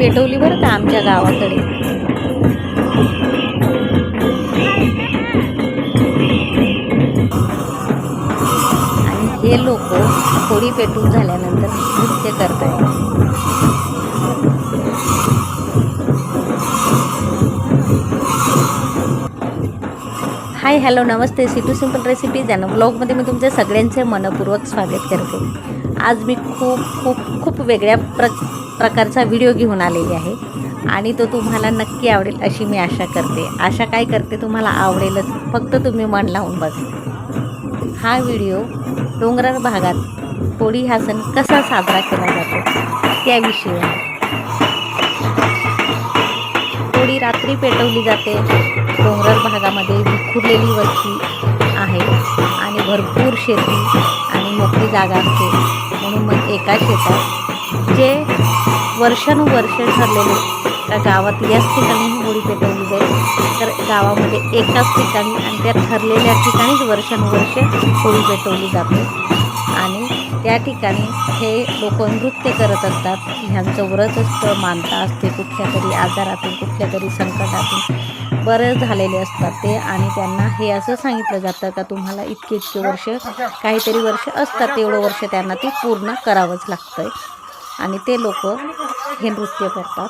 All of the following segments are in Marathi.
पेटवली बरं का आमच्या गावाकडे. आणि हे लोक होळी पेटून झाल्यानंतर नृत्य करतात हाय हॅलो नमस्ते. सिटू सिंपल रेसिपीज आणि ब्लॉगमध्ये मी तुमच्या सगळ्यांचे मनपूर्वक स्वागत करते. आज मी खूप खूप खूप वेगळ्या प्र प्रकारचा व्हिडिओ घेऊन आलेली आहे. आणि तो तुम्हाला नक्की आवडेल अशी मी आशा करते. आशा काय करते तुम्हाला आवडेलच. फक्त तुम्ही मन लावून बघा. हा व्हिडिओ डोंगराळ भागात होळी हा सण कसा साजरा केला जातो त्याविषयी आहे. होळी रात्री पेटवली जाते. डोंगराळ भागामध्ये विखुरलेली वस्ती आहे. आणि भरपूर शेती आणि मोकळी जागा असते. म्हणून मग एका शेतात जे वर्षानुवर्ष ठरलेले त्या गावात याच ठिकाणी होळी पेटवली जाईल. तर गावामध्ये एकाच ठिकाणी आणि त्या ठरलेल्या ठिकाणीच वर्षानुवर्ष होळी पेटवली जाते. आणि त्या ठिकाणी हे लोक नृत्य करत असतात. ह्यांचं व्रत असतं मानता असते कुठल्या तरी आजारातून कुठल्या तरी संकटातून. बरं झालेले असतात ते आणि त्यांना हे असं सांगितलं जातं का तुम्हाला इतके इतके वर्ष काहीतरी वर्ष असतात तेवढं वर्ष त्यांना ते पूर्ण करावंच लागतं आहे आणि ते लोक हे नृत्य करतात.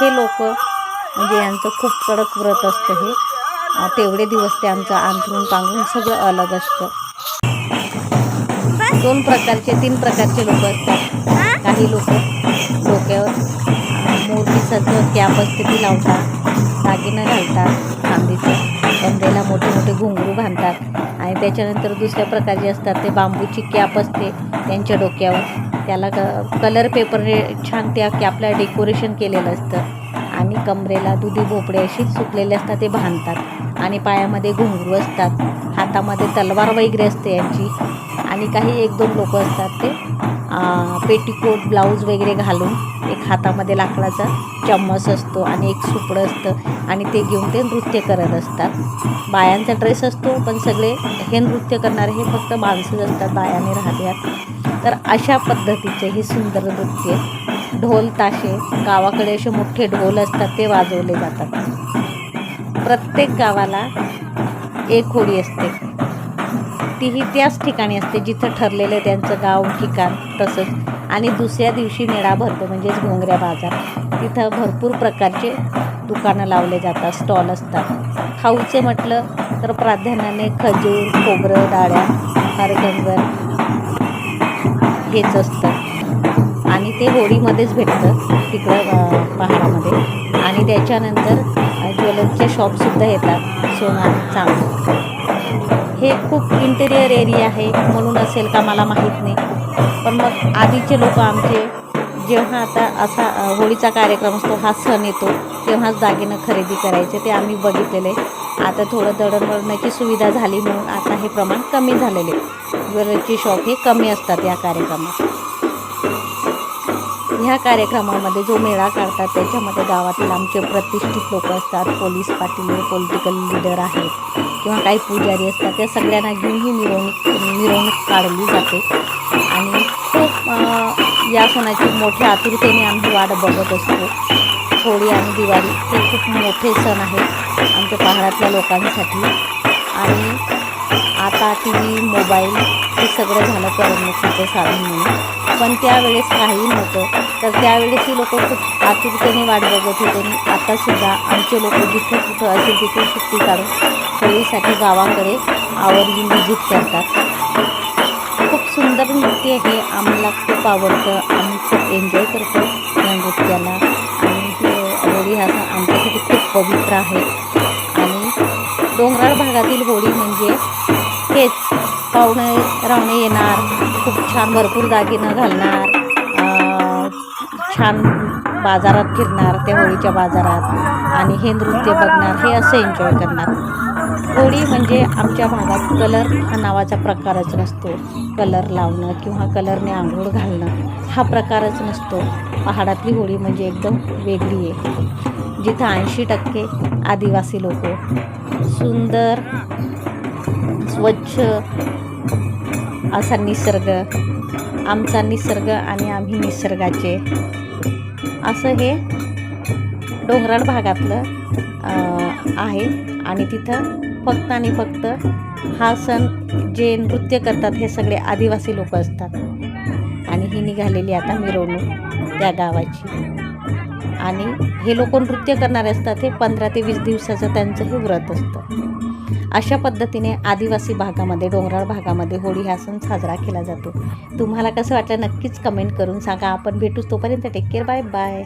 हे लोक म्हणजे यांचं खूप कडक व्रत असतं हे. तेवढे दिवस त्यांचं अंथरून पांघरून सगळं अलग असतं. दोन प्रकारचे तीन प्रकारचे लोक असतात. काही लोक डोक्यावर मोठीसारखं कॅप असते ती लावतात दागिनं घालतात चांदीचं कंदेला मोठे मोठे घुंगरू बांधतात आणि त्याच्यानंतर दुसऱ्या प्रकारचे असतात ते बांबूची कॅप असते त्यांच्या डोक्यावर. त्याला क कलर पेपरने छान त्या कॅपला डेकोरेशन केलेलं असतं. आणि कमरेला दुधी भोपडे अशी सुकलेले असतात ते बांधतात आणि पायामध्ये घुंगरू असतात. हातामध्ये तलवार वगैरे असते यांची. आणि काही एक दोन लोक असतात ते पेटीकोट ब्लाऊज वगैरे घालून एक हातामध्ये लाकडाचा चम्मच असतो आणि एक सुपडं असतं. आणि ते घेऊन ते नृत्य करत असतात. बायांचा ड्रेस असतो पण सगळे हे नृत्य करणारे हे फक्त माणसंच असतात बायाने राहतात तर अशा पद्धतीचे हे सुंदर नृत्य ढोल ताशे गावाकडे असे मोठे ढोल असतात ते वाजवले जातात. प्रत्येक गावाला एक होळी असते. तीही त्याच ठिकाणी असते जिथं ठरलेलं त्यांचं गाव ठिकाण तसंच. आणि दुसऱ्या दिवशी मेळा भरतो म्हणजेच घोंगऱ्या बाजार. तिथं भरपूर प्रकारचे दुकानं लावले जातात स्टॉल असतात. खाऊचे म्हटलं तर प्राधान्याने खजूर खोबरं डाळ्या हरगंगर हेच असतं. आणि ते होळीमध्येच भेटतं तिकडं पहाडामध्ये. आणि त्याच्यानंतर ज्वेलरीचे शॉपसुद्धा येतात सोना चांगलं हे खूप इंटेरियर एरिया आहे म्हणून असेल का मला माहीत नाही. पण मग आधीचे लोक आमचे जेव्हा आता असा होळीचा कार्यक्रम असतो हा सण येतो तेव्हाच दागिनं खरेदी करायचे ते आम्ही बघितलेले. आता थोडं दळणवळणाची सुविधा झाली म्हणून आता हे प्रमाण कमी झालेले. ज्वेलरीचे शॉप हे कमी असतात या कार्यक्रमात. ह्या कार्यक्रमामध्ये जो मेळा काढतात त्याच्यामध्ये गावातील आमचे प्रतिष्ठित लोक असतात. पोलीस पाटील पॉलिटिकल लीडर आहेत किंवा काही पुजारी असतात. त्या सगळ्यांना घेऊन ही मिरवणूक मिरवणूक काढली जाते. आणि खूप या सणाची मोठ्या आतुरतेने आम्ही वाट बघत असतो. होळी आणि दिवाळी हे खूप मोठे सण आहेत आमच्या पहाडातल्या लोकांसाठी. आणि आता टी व्ही मोबाईल हे सगळं झालं करमणुकीचं साधन म्हणून. पण त्यावेळेस काही नव्हतं. तर त्यावेळेसही लोक खूप आतुरतेने वाट बघत होते. आणि आतासुद्धा आमचे लोक जिथं कुठं असेल तिथे सुट्टी काढून होळीसाठी गावाकडे आवर्जून व्हिजिट करतात. खूप सुंदर नृत्य हे आम्हाला खूप आवडतं. आम्ही खूप एन्जॉय करतो या नृत्याला. आणि हे होळी हा आमच्यासाठी खूप पवित्र आहे. डोंगराळ भागातील होळी म्हणजे हेच. पाहुणे रावणे येणार खूप छान भरपूर दागिनं घालणार छान बाजारात फिरणार त्या होळीच्या बाजारात आणि हे नृत्य बघणार हे असं एन्जॉय करणार. होळी म्हणजे आमच्या भागात कलर हा नावाचा प्रकारच नसतो. कलर लावणं किंवा कलरने आंघोळ घालणं हा प्रकारच नसतो. पहाडातली होळी म्हणजे एकदम वेगळी आहे. जिथं ऐंशी टक्के आदिवासी लोक सुंदर स्वच्छ असा निसर्ग आमचा निसर्ग आणि आम्ही निसर्गाचे. असं हे डोंगराळ भागातलं आहे. आणि तिथं फक्त आणि फक्त हा सण जे नृत्य करतात हे सगळे आदिवासी लोक असतात. आणि ही निघालेली आता मिरवणूक त्या गावाची. आणि हे लोक नृत्य करणारे असतात हे पंधरा ते वीस दिवसाचं त्यांचं हे व्रत असतं. अशा पद्धतीने आदिवासी भागामध्ये डोंगराळ भागामध्ये होळी हा सण साजरा केला जातो. तुम्हाला कसं वाटलं नक्कीच कमेंट करून सांगा. आपण भेटूच तोपर्यंत टेक केअर बाय बाय